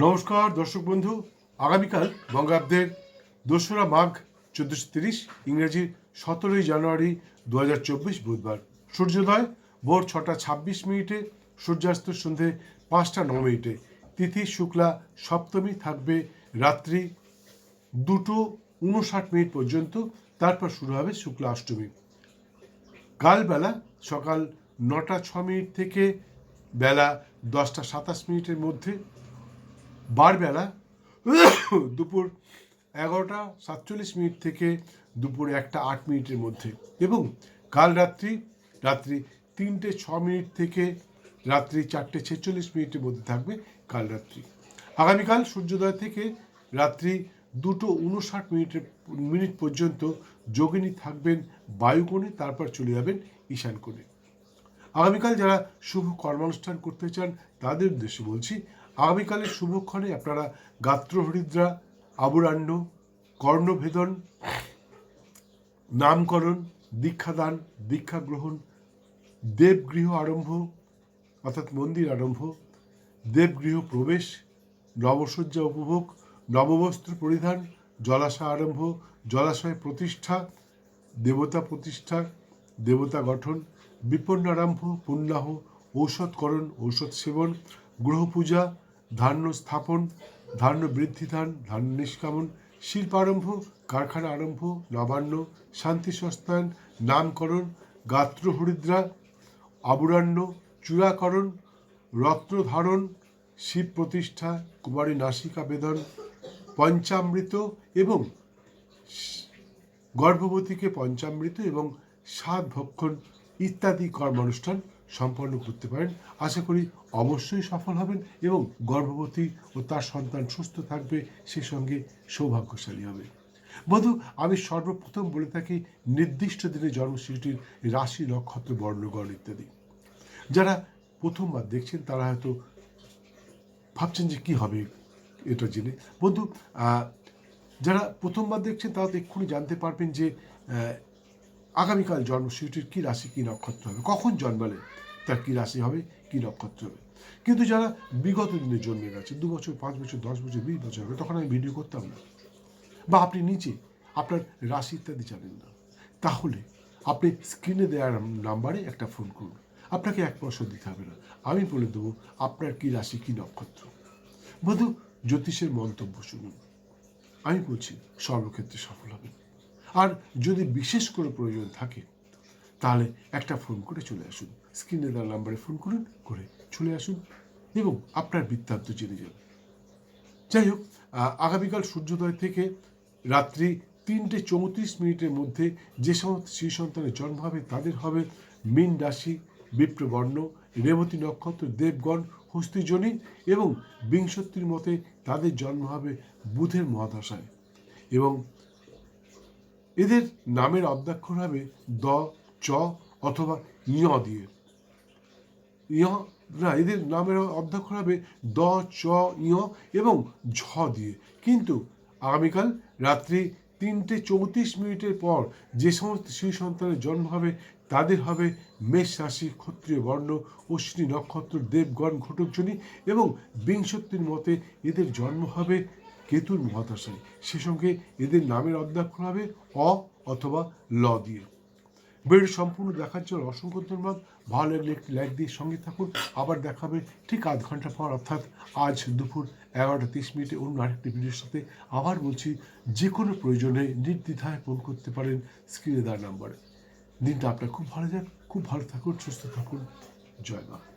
নমস্কার, দর্শক বন্ধু। আগামীকাল বঙ্গাব্দের দোসরা মাঘ চোদ্দোশো তিরিশ ইংরেজির সতেরোই জানুয়ারি দু হাজার চব্বিশ বুধবার। সূর্যোদয় ভোর ছটা ছাব্বিশ মিনিটে, সূর্যাস্ত সন্ধে পাঁচটা ন মিনিটে। তিথি শুক্লা সপ্তমী থাকবে রাত্রি দুটো উনষাট মিনিট পর্যন্ত, তারপর শুরু হবে শুক্লা অষ্টমী। কালবেলা সকাল নটা ছ মিনিট থেকে বেলা দশটা সাতাশ মিনিটের মধ্যে বারবেলা দুপুর এগারোটা সাতচল্লিশ মিনিট থেকে দুপুর একটা আট মিনিটের মধ্যে এবং কাল রাত্রি রাত্রি তিনটে ছ মিনিট থেকে রাত্রি চারটে ছেচল্লিশ মিনিটের মধ্যে থাকবে কাল রাত্রি। আগামীকাল সূর্যোদয় থেকে রাত্রি দুটো উনষাট মিনিটের মিনিট পর্যন্ত যোগিনী থাকবেন বায়ুকোণে, তারপর চলে যাবেন ঈশান কোণে আগামীকাল যারা শুভ কর্মানুষ্ঠান করতে চান, তাদের উদ্দেশ্যে বলছি আগামীকালের শুভক্ষণে আপনারা গাত্রহরিদ্রা আবুরাণ্য কর্ণভেদন, নামকরণ, দীক্ষাদান দীক্ষা গ্রহণ দেবগৃহ আরম্ভ, অর্থাৎ মন্দির আরম্ভ, দেবগৃহ প্রবেশ, নবসজ্জা উপভোগ, নববস্ত্র পরিধান, জলাশয় আরম্ভ, জলাশয় প্রতিষ্ঠা, দেবতা প্রতিষ্ঠা, দেবতা গঠন, বিপন্ন আরম্ভ, পুণ্যাহ, ঔষধকরণ, ঔষধ সেবন গ্রহ পূজা ধান্য স্থাপন, ধান্য বৃদ্ধিদান ধান্য নিষ্কামন, শিল্পারম্ভ, কারখানা আরম্ভ নবান্ন শান্তি সস্তায়ন নামকরণ, গাত্র হরিদ্রা আবুরান্য চূড়াকরণ রত্নধারণ শিব প্রতিষ্ঠা, কুমারী নাসিকা বেদন পঞ্চামৃত এবং গর্ভবতীকে পঞ্চামৃত এবং সাত ভক্ষণ ইত্যাদি কর্মানুষ্ঠান সম্পন্ন করতে পারেন। আশা করি অবশ্যই সফল হবেন এবং গর্ভবতী ও তার সন্তান সুস্থ থাকবে, সে সঙ্গে সৌভাগ্যশালী হবে। বধু আমি সর্বপ্রথম বলে থাকি, নির্দিষ্ট দিনে জন্মশিশুটির রাশি নক্ষত্র বর্ণগণ ইত্যাদি। যারা প্রথমবার দেখছেন, তারা হয়তো ভাবছেন যে কী হবে এটা জেনে। বন্ধু যারা প্রথমবার দেখছেন, তারা তো এক্ষুনি জানতে পারবেন যে আগামীকাল জন্ম শিশুটির কী রাশি, কী নক্ষত্র হবে? কখন জন্মালে তার কী রাশি হবে, কী নক্ষত্র হবে? কিন্তু যারা বিগত দিনে জন্মে গেছে, দু বছর, পাঁচ বছর, দশ বছর, বিশ বছর হবে, তখন আমি ভিডিও করতাম না। বা আপনি নিচে আপনার রাশি ইত্যাদি জানেন না। তাহলে আপনি স্ক্রিনে দেওয়ার নাম্বারে একটা ফোন করুন। আপনাকে এক পয়সা দিতে হবে না। আমি বলে দেবো, আপনার কী রাশি, কী নক্ষত্র? বধু, জ্যোতিষের মন্তব্য শুনুন। আমি বলছি সর্বক্ষেত্রে সফল হবেন। আর যদি বিশেষ করে প্রয়োজন থাকে, তাহলে একটা ফোন করে চলে আসুন। স্ক্রিনে দেওয়ার নাম্বারে ফোন করুন, করে চলে আসুন এবং আপনার বৃত্তান্ত জেনে যান। যাই হোক আগামীকাল সূর্যোদয় থেকে রাত্রি তিনটে চৌত্রিশ মিনিটের মধ্যে যে সমস্ত শিশু সন্তানের জন্ম হবে, তাদের হবে মীন রাশি বিপ্রবর্ণ রেবতী নক্ষত্র, দেবগণ হস্তিজনী এবং বিংশতির মতে তাদের জন্ম হবে বুধের মহাদশায়। এবং এদের নামের অধ্যাক্ষর হবে দ, চ অথবা ইয় দিয়ে। ইয় না, এদের নামের অধ্যক্ষর হবে দ, চ ইয় এবং ঝ দিয়ে। কিন্তু আগামীকাল রাত্রি তিনটে চৌত্রিশ মিনিটের পর যে সমস্ত শিশু সন্তানের জন্ম হবে, তাদের হবে মেষ রাশি ক্ষত্রিয় বর্ণ, অশ্বিনী নক্ষত্র, দেবগণ ঘটকজনী এবং বিংশতির মতে এদের জন্ম হবে কেতুর মহাদশায় সে সঙ্গে এদের নামের অধ্যাক্ষর হবে অ অথবা ল দিয়ে। ভিডিও সম্পূর্ণ দেখার জন্য অসংখ্য ধন্যবাদ। ভালো লাগলে একটি লাইক দিয়ে সঙ্গে থাকুন। আবার দেখাবে ঠিক আধ ঘণ্টা পর। অর্থাৎ আজ দুপুর এগারোটা তিরিশ মিনিটে অন্য আরেকটি ভিডিওর সাথে। আবার বলছি, যে কোনো প্রয়োজনে নির্দ্বিধায় ফোন করতে পারেন স্ক্রিনে দেওয়ার নাম্বারে। দিনটা আপনার খুব ভালো যাক। খুব ভালো থাকুন, সুস্থ থাকুন। জয় মা।